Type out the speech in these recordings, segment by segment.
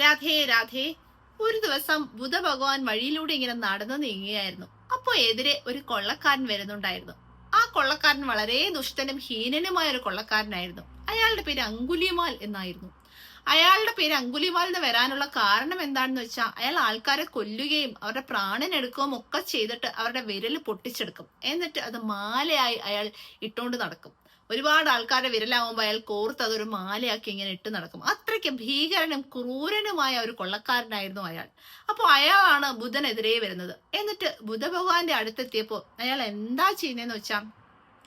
രാധേ രാധേ. ഒരു ദിവസം ബുധ ഭഗവാൻ വഴിയിലൂടെ ഇങ്ങനെ നടന്നു നീങ്ങുകയായിരുന്നു. അപ്പോ എതിരെ ഒരു കൊള്ളക്കാരൻ വരുന്നുണ്ടായിരുന്നു. ആ കൊള്ളക്കാരൻ വളരെ ദുഷ്ടനും ഹീനനുമായ ഒരു കൊള്ളക്കാരനായിരുന്നു. അയാളുടെ പേര് അങ്കുലിമാൽ എന്നായിരുന്നു. അയാളുടെ പേര് അങ്കുലിമാൽ എന്ന് വരാനുള്ള കാരണം എന്താണെന്ന് വെച്ചാൽ അയാൾ ആൾക്കാരെ കൊല്ലുകയും അവരുടെ പ്രാണൻ എടുക്കുകയും ഒക്കെ ചെയ്തിട്ട് അവരുടെ വിരൽ പൊട്ടിച്ചെടുക്കും. എന്നിട്ട് അത് മാലയായി അയാൾ ഇട്ടുകൊണ്ട് നടക്കും. ഒരുപാട് ആൾക്കാരുടെ വിരലാവുമ്പോൾ അയാൾ കോർത്ത് അതൊരു മാലയാക്കി ഇങ്ങനെ ഇട്ട് നടക്കും. അത്രയ്ക്ക് ഭീകരനും ക്രൂരനുമായ ഒരു കൊള്ളക്കാരനായിരുന്നു അയാൾ. അപ്പോൾ അയാളാണ് ബുധനെതിരെ വരുന്നത്. എന്നിട്ട് ബുധഭഗവാന്റെ അടുത്തെത്തിയപ്പോൾ അയാൾ എന്താ ചെയ്യുന്നതെന്ന് വെച്ചാൽ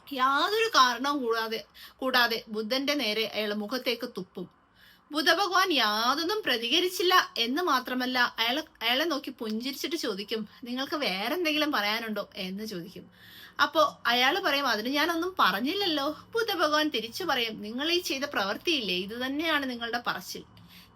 യാതൊരു കാരണവും കൂടാതെ കൂടാതെ ബുദ്ധന്റെ നേരെ അയാൾ മുഖത്തേക്ക് തുപ്പും. ബുധഭഗവാൻ യാതൊന്നും പ്രതികരിച്ചില്ല എന്ന് മാത്രമല്ല അയാളെ അയാളെ നോക്കി പുഞ്ചിരിച്ചിട്ട് ചോദിക്കും നിങ്ങൾക്ക് വേറെ എന്തെങ്കിലും പറയാനുണ്ടോ? എന്ന് ചോദിക്കും. അപ്പോ അയാൾ പറയും അതിന് ഞാനൊന്നും പറഞ്ഞില്ലല്ലോ. ബുദ്ധഭഗവാൻ തിരിച്ചു പറയും നിങ്ങൾ ഈ ചെയ്ത പ്രവൃത്തിയില്ലേ? ഇത് തന്നെയാണ് നിങ്ങളുടെ പറച്ചിൽ.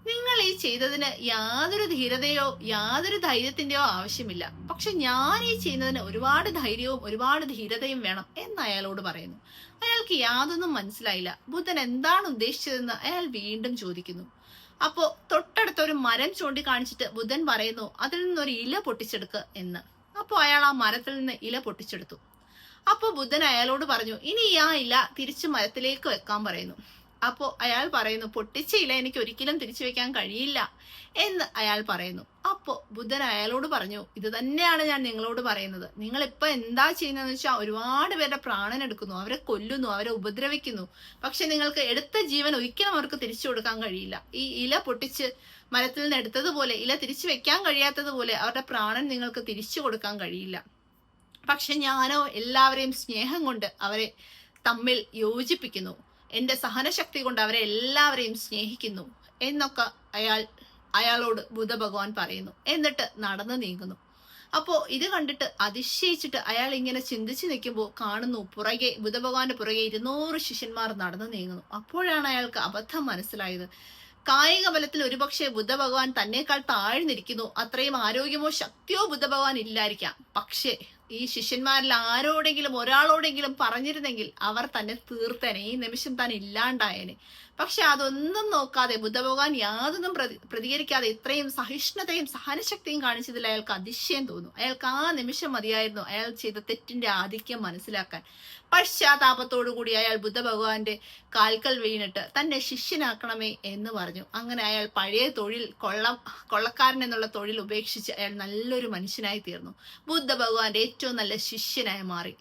നിങ്ങൾ ഈ ചെയ്തതിന് യാതൊരു ധീരതയോ യാതൊരു ധൈര്യത്തിന്റെയോ ആവശ്യമില്ല. പക്ഷെ ഞാൻ ഈ ചെയ്യുന്നതിന് ഒരുപാട് ധൈര്യവും ഒരുപാട് ധീരതയും വേണം എന്ന് അയാളോട് പറയുന്നു. അയാൾക്ക് യാതൊന്നും മനസ്സിലായില്ല. ബുദ്ധൻ എന്താണ് ഉദ്ദേശിച്ചതെന്ന് അയാൾ വീണ്ടും ചോദിക്കുന്നു. അപ്പോ തൊട്ടടുത്ത ഒരു മരം ചൂണ്ടിക്കാണിച്ചിട്ട് ബുദ്ധൻ പറയുന്നു അതിൽ നിന്നൊരു ഇല പൊട്ടിച്ചെടുക്ക് എന്ന്. അപ്പോൾ അയാൾ ആ മരത്തിൽ നിന്ന് ഇല പൊട്ടിച്ചെടുത്തു. അപ്പോൾ ബുദ്ധൻ അയാളോട് പറഞ്ഞു ഇനി ആ ഇല തിരിച്ചു മരത്തിലേക്ക് വെക്കാൻ പറയുന്നു. അപ്പോൾ അയാൾ പറയുന്നു പൊട്ടിച്ച ഇല എനിക്ക് ഒരിക്കലും തിരിച്ചു വെക്കാൻ കഴിയില്ല എന്ന് അയാൾ പറയുന്നു. അപ്പോൾ ബുദ്ധൻ അയാളോട് പറഞ്ഞു ഇത് തന്നെയാണ് ഞാൻ നിങ്ങളോട് പറയുന്നത്. നിങ്ങൾ ഇപ്പൊ എന്താ ചെയ്യുന്നതെന്ന് വെച്ചാൽ ഒരുപാട് പേരുടെ പ്രാണൻ എടുക്കുന്നു അവരെ കൊല്ലുന്നു അവരെ ഉപദ്രവിക്കുന്നു. പക്ഷെ നിങ്ങൾക്ക് എടുത്ത ജീവൻ ഒരിക്കലും അവർക്ക് തിരിച്ചു കൊടുക്കാൻ കഴിയില്ല. ഈ ഇല പൊട്ടിച്ച് മരത്തിൽ നിന്ന് എടുത്തതുപോലെ ഇല തിരിച്ചു വെക്കാൻ കഴിയാത്തതുപോലെ അവരുടെ പ്രാണൻ നിങ്ങൾക്ക് തിരിച്ചു കൊടുക്കാൻ കഴിയില്ല. പക്ഷെ ഞാനോ എല്ലാവരെയും സ്നേഹം കൊണ്ട് അവരെ തമ്മിൽ യോജിപ്പിക്കുന്നു. എന്റെ സഹനശക്തി കൊണ്ട് അവരെ എല്ലാവരെയും സ്നേഹിക്കുന്നു എന്നൊക്കെ അയാൾ അയാളോട് ബുധഭഗവാൻ പറയുന്നു. എന്നിട്ട് നടന്നു നീങ്ങുന്നു. അപ്പോ ഇത് കണ്ടിട്ട് അതിശയിച്ചിട്ട് അയാൾ ഇങ്ങനെ ചിന്തിച്ചു നിൽക്കുമ്പോൾ കാണുന്നു പുറകെ ബുധഭഗവാന്റെ പുറകെ ഇരുന്നൂറ് ശിഷ്യന്മാർ നടന്നു നീങ്ങുന്നു. അപ്പോഴാണ് അയാൾക്ക് അബദ്ധം മനസ്സിലായത്. കായിക ബലത്തിൽ ഒരുപക്ഷെ ബുദ്ധഭഗവാൻ തന്നെക്കാൾ താഴ്ന്നിരിക്കുന്നു. അത്രയും ആരോഗ്യമോ ശക്തിയോ ബുദ്ധഭഗവാൻ ഇല്ലായിരിക്കാം. പക്ഷേ ഈ ശിഷ്യന്മാരിൽ ആരോടെങ്കിലും ഒരാളോടെങ്കിലും പറഞ്ഞിരുന്നെങ്കിൽ അവർ തന്നെ തീർത്തേനെ. ഈ നിമിഷം താൻ ഇല്ലാണ്ടായേനെ. പക്ഷെ അതൊന്നും നോക്കാതെ ബുദ്ധഭഗവാൻ യാതൊന്നും പ്രതി പ്രതികരിക്കാതെ ഇത്രയും സഹിഷ്ണുതയും സഹനശക്തിയും കാണിച്ചതിൽ അയാൾക്ക് അതിശയം തോന്നുന്നു അയാൾക്ക് ആ നിമിഷം മതിയായിരുന്നു അയാൾ ചെയ്ത തെറ്റിന്റെ ആധിക്യം മനസ്സിലാക്കാൻ. പശ്ചാത്താപത്തോടു കൂടി അയാൾ ബുദ്ധഭഗവാന്റെ കാൽക്കൽ വീണിട്ട് തന്നെ ശിഷ്യനാക്കണമേ എന്ന് പറഞ്ഞു. അങ്ങനെ അയാൾ പഴയ തൊഴിൽ കൊള്ള കൊള്ളക്കാരൻ എന്നുള്ള തൊഴിൽ ഉപേക്ഷിച്ച് അയാൾ നല്ലൊരു മനുഷ്യനായി തീർന്നു. ബുദ്ധ ഭഗവാന്റെ ഏറ്റവും നല്ല ശിഷ്യനായി മാറി.